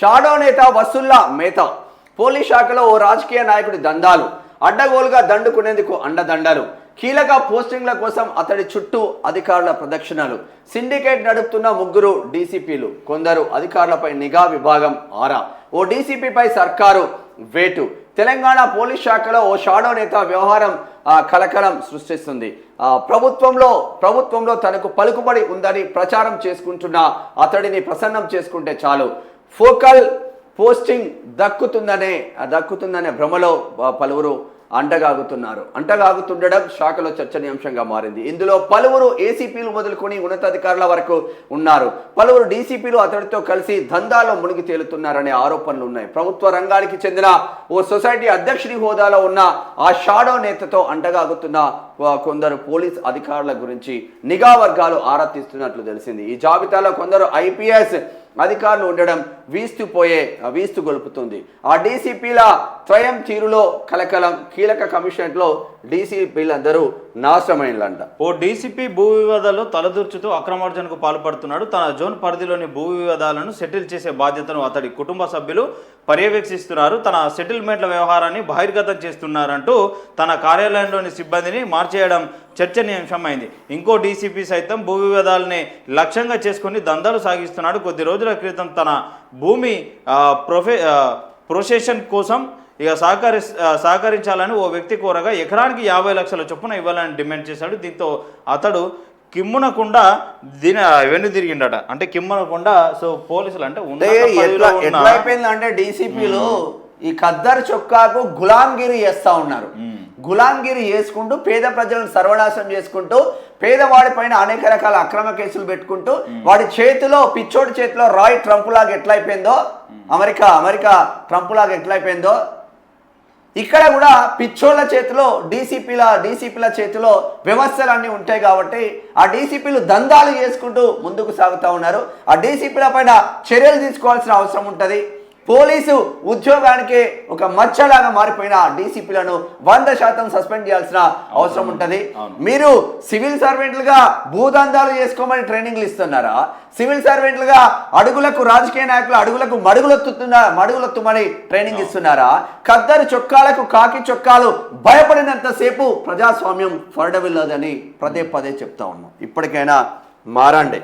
Shadow నేత వసుల్లా మేత. Police శాఖలో ఓ రాజకీయ నాయకుడి దందాలు. అడ్డగోలుగా దండుకునేందుకు అండదండలు. కీలక పోస్టింగ్ల కోసం అతడి చుట్టూ అధికారుల ప్రదక్షిణలు. సిండికేట్ నడుపుతున్న ముగ్గురు డీసీపీలు. కొందరు అధికారులపై నిఘా విభాగం ఆరా. ఓ డీసీపీపై సర్కారు వేటు. తెలంగాణ పోలీస్ శాఖలో ఓ షాడో నేత వ్యవహారం కలకలం సృష్టిస్తుంది. ప్రభుత్వంలో ప్రభుత్వంలో తనకు పలుకుబడి ఉందని ప్రచారం చేసుకుంటున్న అతడిని ప్రసన్నం చేసుకుంటే చాలు. ఫోకల్ పోస్టింగ్ దక్కుతుందనే దక్కుతుందనే భ్రమలో పలువురు అండగాగుతున్నారు. అండగాగుతుండడం శాఖలో చర్చనీయాంశంగా మారింది. ఇందులో పలువురు ఏసీపీలు మొదలుకొని ఉన్నతాధికారుల వరకు ఉన్నారు. పలువురు డీసీపీలు అతడితో కలిసి దందాలో మునిగి తేలుతున్నారనే ఆరోపణలు ఉన్నాయి. ప్రభుత్వ రంగానికి చెందిన ఓ సొసైటీ అధ్యక్షుడి హోదాలో ఉన్న ఆ షాడో నేతతో అండగాగుతున్న కొందరు పోలీస్ అధికారుల గురించి నిఘా వర్గాలు ఆరా తీస్తున్నట్లు తెలిసింది. ఈ జాబితాలో కొందరు ఐపీఎస్ అధికారులు ఉండడం వీస్తుపోయే వీస్తు గొలుపుతుంది. ఆ డీసీపీల త్రయం తీరులో కలకలం కీలక కమిషనర్లో డీసీపీలందరూ నాశనమైనలంట ఓ డీసీపీ భూ వివాదాలు తలదూర్చుతూ అక్రమార్జనకు పాల్పడుతున్నాడు. తన జోన్ పరిధిలోని భూ వివాదాలను సెటిల్ చేసే బాధ్యతను అతడి కుటుంబ సభ్యులు పర్యవేక్షిస్తున్నారు. తన సెటిల్మెంట్ల వ్యవహారాన్ని బహిర్గతం చేస్తున్నారంటూ తన కార్యాలయంలోని సిబ్బందిని మార్చేయడం చర్చనీయాంశమైంది. ఇంకో డీసీపీ సైతం భూ వివాదాలని లక్ష్యంగా చేసుకుని దందాలు సాగిస్తున్నాడు. కొద్ది రోజుల క్రితం తన భూమి ప్రొఫె ప్రొసెషన్ కోసం ఇక సహకరి సహకరించాలని ఓ వ్యక్తి కోరగా ఎకరానికి యాభై లక్షల చొప్పున ఇవ్వాలని డిమాండ్ చేశాడు. దీంతో అతడు కిమ్మునకుండా దీని వెన్ను తిరిగిండట. అంటే కిమ్మునకుండా సో పోలీసులు అంటే అంటే డీసీపీలు ఈ ఖద్దరు చొక్కాకు గులాంగిరి చేస్తా ఉన్నారు. గులాంగిరి చేసుకుంటూ పేద ప్రజలను సర్వనాశనం చేసుకుంటూ పేదవాడి పైన అనేక రకాల అక్రమ కేసులు పెట్టుకుంటూ వాడి చేతిలో పిచ్చోడి చేతిలో రాయ్ ట్రంప్ లాగా ఎట్లా అయిపోయిందో అమెరికా అమెరికా ట్రంప్ లాగా ఎట్లా అయిపోయిందో ఇక్కడ కూడా పిచ్చోళ్ళ చేతిలో డీసీపీల డీసీపీల చేతిలో వ్యవస్థలన్నీ ఉంటాయి కాబట్టి ఆ డీసీపీలు దందాలు చేసుకుంటూ ముందుకు సాగుతూ ఉన్నారు. ఆ డీసీపీల పైన చర్యలు తీసుకోవాల్సిన అవసరం ఉంటుంది. పోలీసు ఉద్యోగానికి ఒక మచ్చలాగా మారిపోయిన డీసీపీలను వంద శాతం సస్పెండ్ చేయాల్సిన అవసరం ఉంటుంది. మీరు సివిల్ సర్వెంట్లుగా భూదందాలు చేసుకోమని ట్రైనింగ్లు ఇస్తున్నారా? సివిల్ సర్వెంట్లుగా అడుగులకు రాజకీయ నాయకులు అడుగులకు మడుగులొత్తుతున్న మడుగులొత్తుమని ట్రైనింగ్ ఇస్తున్నారా? ఖద్దరు చొక్కాలకు కాకి చొక్కాలు భయపడినంతసేపు ప్రజాస్వామ్యం ఫరడవిల్లదని పదే పదే చెప్తా ఉన్నాం. ఇప్పటికైనా మారండి.